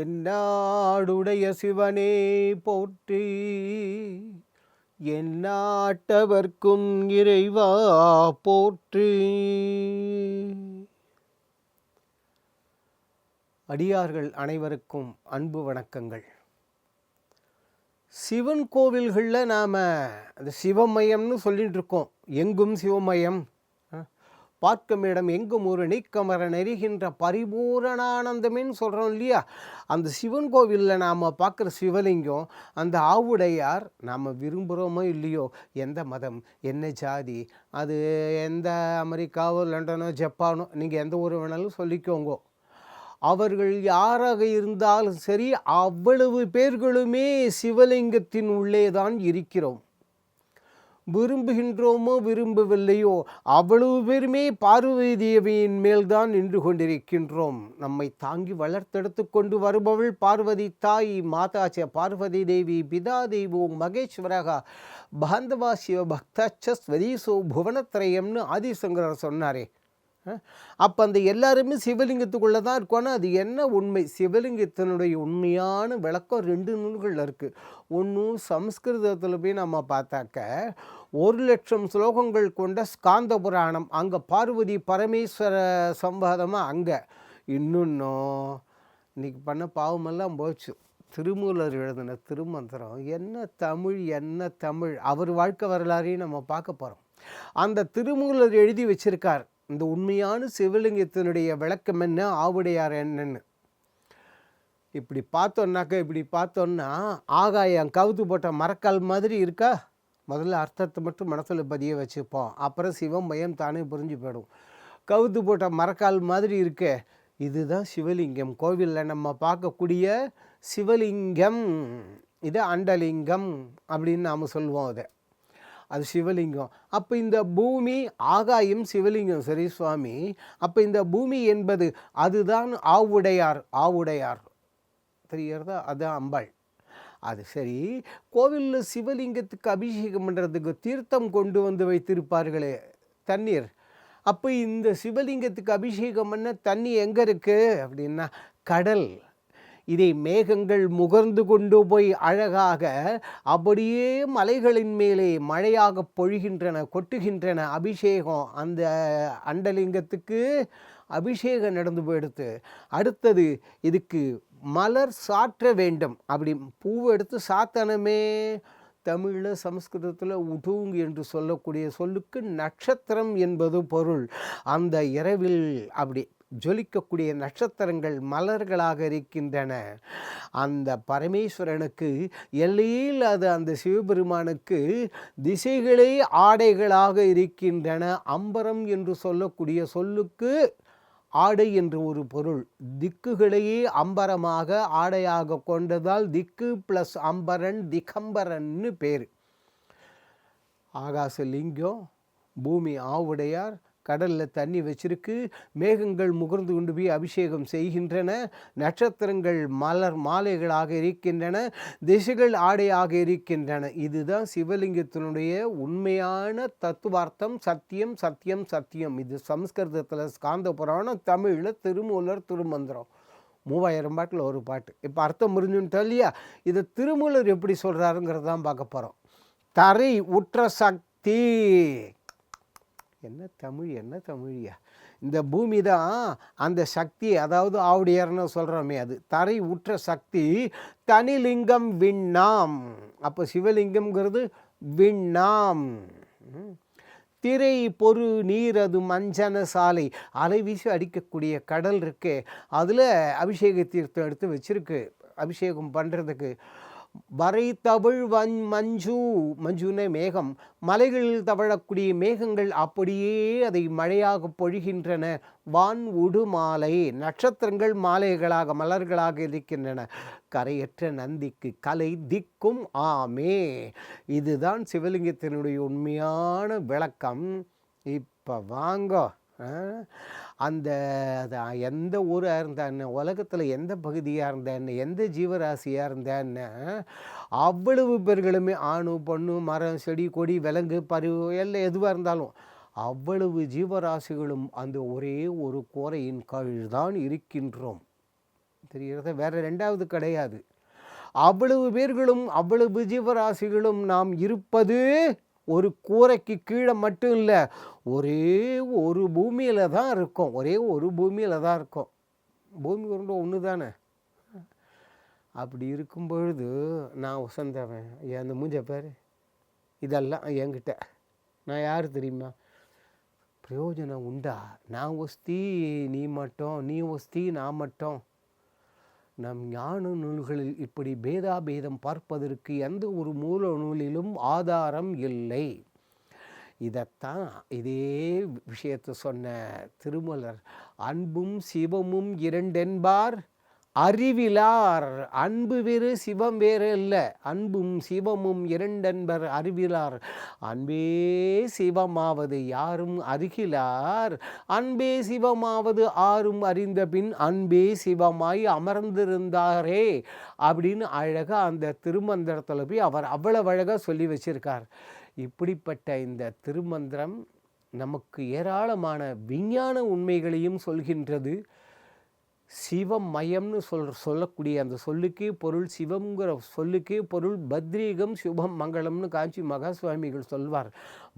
தென்னாடுடைய சிவனே போற்றி. என் நாட்டவர்க்கும் இறைவா போற்றி. அடியார்கள் அனைவருக்கும் அன்பு வணக்கங்கள். சிவன் கோவில்களில் நாம் அந்த சிவமயம்னு சொல்லிட்டு இருக்கோம். எங்கும் சிவமயம்? பார்க்கும் இடம் எங்கும் ஒரு நீக்கமர நெறிகின்ற பரிபூரணானந்தமேன்னு சொல்கிறோம் இல்லையா? அந்த சிவன் கோவிலில் நாம் பார்க்குற சிவலிங்கம் அந்த ஆவுடையார் நாம் விரும்புகிறோமோ இல்லையோ? எந்த மதம்? என்ன ஜாதி? அது எந்த அமெரிக்காவோ லண்டனோ ஜப்பானோ? நீங்கள் எந்த ஊர் வேணாலும் சொல்லிக்கோங்க. அவர்கள் யாராக இருந்தாலும் சரி அவ்வளவு பேர்களுமே சிவலிங்கத்தின் உள்ளே தான் இருக்கிறோம். விரும்புகின்றோமோ விரும்பவில்லையோ அவ்வளவு பேருமே பார்வதி தேவியின் மேல்தான் நின்று கொண்டிருக்கின்றோம். நம்மை தாங்கி வளர்த்தெடுத்து கொண்டு வருபவள் பார்வதி தாய் மாதாச்ச பார்வதி தேவி பிதா தெய்வோ மகேஸ்வரகா பாந்தவா சிவ பக்தாச்ச ஸ்வதீசோ புவனத்திரயம்னு ஆதிசங்கரர் சொன்னாரே. அப்போ அந்த எல்லாருமே சிவலிங்கத்துக்குள்ளே தான் இருக்கோன்னா அது என்ன உண்மை? சிவலிங்கத்தினுடைய உண்மையான விளக்கம் ரெண்டு நூல்களில் இருக்குது ஒன்றும் சம்ஸ்கிருதத்தில் போய் நம்ம பார்த்தாக்க ஒரு லட்சம் ஸ்லோகங்கள் கொண்ட ஸ்காந்த புராணம். அங்கே பார்வதி பரமேஸ்வர சம்பாதமாக அங்கே. இன்னொன்னும் இன்றைக்கி பண்ண பாவமெல்லாம் போச்சு. திருமூலர் எழுதின திருமந்திரம் என்ன தமிழ் என்ன தமிழ்? அவர் வாழ்க்கை வரலாறையும் நம்ம பார்க்க போகிறோம் அந்த திருமூலர் எழுதி வச்சிருக்கார். இந்த உண்மையான சிவலிங்கத்தினுடைய விளக்கம் என்ன? ஆவுடையார் என்னன்னு. இப்படி பார்த்தோன்னாக்கா இப்படி பார்த்தோன்னா ஆகாயம் கவுத்து போட்ட மரக்கால் மாதிரி இருக்கா? முதல்ல அர்த்தத்தை மட்டும் மனசில் பதிய வச்சுப்போம். அப்புறம் சிவம் பயம் தானே புரிஞ்சு போயிடும். கவுத்து போட்ட மரக்கால் மாதிரி இருக்கே இதுதான் சிவலிங்கம். கோவிலில் நம்ம பார்க்கக்கூடிய சிவலிங்கம். இது அண்டலிங்கம் அப்படின்னு நாம் சொல்லுவோம் அதை. அது சிவலிங்கம். அப்போ இந்த பூமி ஆகாயம் சிவலிங்கம். சரி சுவாமி. அப்போ இந்த பூமி என்பது அதுதான் ஆவுடையார் ஆவுடையார். தெரிகிறதா? அதுதான் அம்பாள். அது சரி. கோவிலில் சிவலிங்கத்துக்கு அபிஷேகம் பண்ணுறதுக்கு தீர்த்தம் கொண்டு வந்து வைத்திருப்பார்களே தண்ணீர். அப்போ இந்த சிவலிங்கத்துக்கு அபிஷேகம் பண்ண தண்ணி எங்கே இருக்குது அப்படின்னா கடல். இதை மேகங்கள் முகர்ந்து கொண்டு போய் அழகாக அப்படியே மலைகளின் மேலே மழையாக பொழிகின்றன கொட்டுகின்றன. அபிஷேகம் அந்த அண்டலிங்கத்துக்கு அபிஷேகம் நடந்து போயிடுத்து. அடுத்தது இதுக்கு மலர் சாற்ற வேண்டும். அப்படி பூவை எடுத்து சாத்தனமே. தமிழில் சமஸ்கிருதத்தில் உடுங் என்று சொல்லக்கூடிய சொல்லுக்கு நட்சத்திரம் என்பது பொருள். அந்த இரவில் அப்படி ஜொலிக்கக்கூடிய நட்சத்திரங்கள் மலர்களாக இருக்கின்றன. அந்த பரமேஸ்வரனுக்கு எல்லையில் அது அந்த சிவபெருமானுக்கு திசைகளே ஆடைகளாக இருக்கின்றன. அம்பரம் என்று சொல்லக்கூடிய சொல்லுக்கு ஆடை என்று ஒரு பொருள். திக்குகளையே அம்பரமாக ஆடையாக கொண்டதால் திக்கு ப்ளஸ் அம்பரன் திகம்பரன்னு பேர். ஆகாச லிங்கம் பூமி ஆவுடையார் கடலில் தண்ணி வச்சிருக்கு மேகங்கள் முகர்ந்து கொண்டு போய் அபிஷேகம் செய்கின்றன நட்சத்திரங்கள் மலர் மாலைகளாக இருக்கின்றன திசைகள் ஆடையாக இருக்கின்றன. இதுதான் சிவலிங்கத்தினுடைய உண்மையான தத்துவார்த்தம். சத்தியம் சத்தியம் சத்தியம். இது சம்ஸ்கிருதத்தில் ஸ்காந்த புராணம் தமிழில் திருமூலர் திருமந்திரம். மூவாயிரம் பாட்டில் ஒரு பாட்டு. இப்போ அர்த்தம் புரிஞ்சுன்ட்டோம் இல்லையா? இதை திருமூலர் எப்படி சொல்கிறாருங்கிறது தான் பார்க்க போகிறோம் தரை உற்ற சக்தி. என்ன தமிழ் என்ன தமிழியா? இந்த பூமி தான் அந்த சக்தி அதாவது ஆவுடையர்னு சொல்கிறோமே அது. தரை உற்ற சக்தி தனிலிங்கம் விண்ணாம். அப்போ சிவலிங்கம்ங்கிறது விண்ணாம். திரை பொறு நீர் அது மஞ்சன சாலை. அலை வீசி அடிக்கக்கூடிய கடல் இருக்கே. அதில் அபிஷேக தீர்த்தம் எடுத்து வச்சிருக்கு. அபிஷேகம் பண்ணுறதுக்கு வரை தவிழ் வன் மஞ்சு மஞ்சுனே மேகம் மலைகளில் தவழக்கூடிய மேகங்கள் அப்படியே அதை மழையாக பொழிகின்றன. வான் உடு மாலை நட்சத்திரங்கள் மாலைகளாக மலர்களாக இருக்கின்றன. கரையற்ற நந்திக்கு கலை திக்கும் ஆமே. இதுதான் சிவலிங்கத்தினுடைய உண்மையான விளக்கம். இப்போ வாங்கோ. அந்த எந்த ஊராக இருந்தான்ன உலகத்தில் எந்த பகுதியாக இருந்தா எந்த ஜீவராசியாக இருந்தா அவ்வளவு பேர்களுமே ஆணு பொண்ணு மரம் செடி கொடி விலங்கு பருவ எல்லாம் எதுவாக இருந்தாலும் அவ்வளவு ஜீவராசிகளும் அந்த ஒரே ஒரு கோரையின் கீழ் தான் இருக்கின்றோம். தெரிகிறத? வேறு ரெண்டாவது கிடையாது. அவ்வளவு பேர்களும் அவ்வளவு ஜீவராசிகளும் நாம் இருப்பது ஒரு கூரைக்கு கீழே மட்டும் இல்லை ஒரே ஒரு பூமியில் தான் இருக்கும். ஒரே ஒரு பூமியில் தான் இருக்கும். பூமி உருண்டை ஒன்று தானே? அப்படி இருக்கும் பொழுது நான் உசந்தவன். என் அந்த மூஞ்ச பேர். இதெல்லாம் என்கிட்ட. நான் யார் தெரியுமா? பிரயோஜனம் உண்டா? நான் ஒஸ்தி நீ மட்டும். நீ ஒஸ்தி நான் மட்டும். நம் ஞான நூல்களில் இப்படி பேதாபேதம் பார்ப்பதற்கு எந்த ஒரு மூல நூலிலும் ஆதாரம் இல்லை. இதைத்தான் இதே விஷயத்தை சொன்ன திருமலர் அன்பும் சிவமும் இரண்டென்பார்? அறிவிலார் அன்பு வேறு சிவம் வேறு இல்லை அன்பும் சிவமும் இரண்டன்பர் அறிவிலார். அன்பே சிவமாவது யாரும் அருகிலார் அன்பே சிவமாவது ஆறும் அறிந்த பின் அன்பே சிவமாய் அமர்ந்திருந்தாரே அப்படின்னு அழகாக அந்த திருமந்திரத்தில் போய் அவர் அவ்வளவு அழகாக சொல்லி வச்சிருக்கார். இப்படிப்பட்ட இந்த திருமந்திரம் நமக்கு ஏராளமான விஞ்ஞான உண்மைகளையும் சொல்கின்றது. சிவமயம்னு சொல் சொல்லக்கூடிய அந்த சொல்லுக்கே பொருள் சிவம்ங்கிற சொல்லுக்கே பொருள் பத்ரீகம் சுபம் மங்களம்னு காஞ்சி மகா சுவாமிகள் சொல்வார்.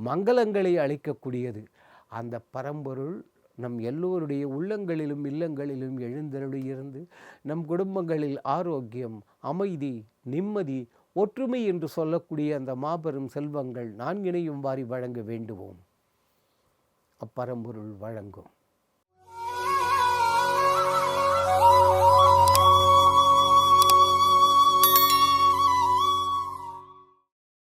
மங்களங்களை அளிக்கக்கூடியது. அந்த பரம்பொருள் நம் எல்லோருடைய உள்ளங்களிலும் இல்லங்களிலும் எழுந்தருளியிருந்து நம் குடும்பங்களில் ஆரோக்கியம் அமைதி நிம்மதி ஒற்றுமை என்று சொல்லக்கூடிய அந்த மாபெரும் செல்வங்கள் நான்கினையும் வாரி வழங்க வேண்டுவோம். அப்பரம்பொருள் வழங்கும்.